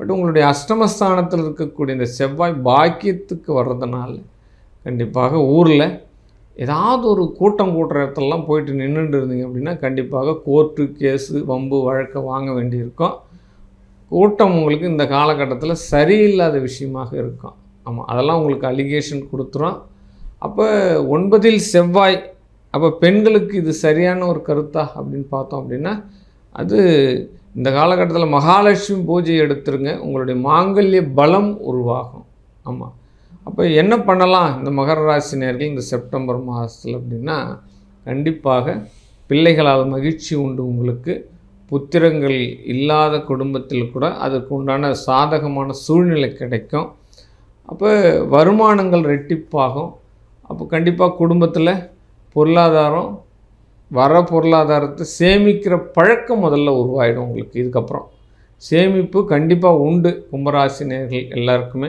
But உங்களுடைய அஷ்டமஸ்தானத்தில் இருக்கக்கூடிய இந்த செவ்வாய் பாக்கியத்துக்கு வர்றதுனால கண்டிப்பாக ஊரில் ஏதாவது ஒரு கூட்டம் கூட்டுற இடத்துலலாம் போயிட்டு நின்றுட்டு இருந்தீங்க அப்படின்னா கண்டிப்பாக கோர்ட்டு கேஸு வம்பு வழக்கை வாங்க வேண்டியிருக்கும். கூட்டம் உங்களுக்கு இந்த காலகட்டத்தில் சரியில்லாத விஷயமாக இருக்கும். ஆமாம் அதெல்லாம் உங்களுக்கு அலிகேஷன் கொடுத்துரும். அப்போ ஒன்பதில் செவ்வாய் அப்போ பெண்களுக்கு இது சரியான ஒரு கருத்தா அப்படின்னு பார்த்தோம் அப்படின்னா அது இந்த காலகட்டத்தில் மகாலட்சுமி பூஜை எடுத்துருங்க. உங்களுடைய மாங்கல்ய பலம் உருவாகும். ஆமாம் அப்போ என்ன பண்ணலாம் இந்த மகர ராசி நேர்கள் இந்த செப்டம்பர் மாதத்தில் அப்படின்னா கண்டிப்பாக பிள்ளைகளால் மகிழ்ச்சி உண்டு உங்களுக்கு. புத்திரங்கள் இல்லாத குடும்பத்தில் கூட அதுக்கு உண்டான சாதகமான சூழ்நிலை கிடைக்கும். அப்போ வருமானங்கள் ரெட்டிப்பாகும். அப்போ கண்டிப்பாக குடும்பத்தில் பொருளாதாரம் வர பொருளாதாரத்தை சேமிக்கிற பழக்கம் முதல்ல உருவாயிடும் உங்களுக்கு. இதுக்கப்புறம் சேமிப்பு கண்டிப்பாக உண்டு. கும்பராசி நேர்கள் எல்லாருக்குமே.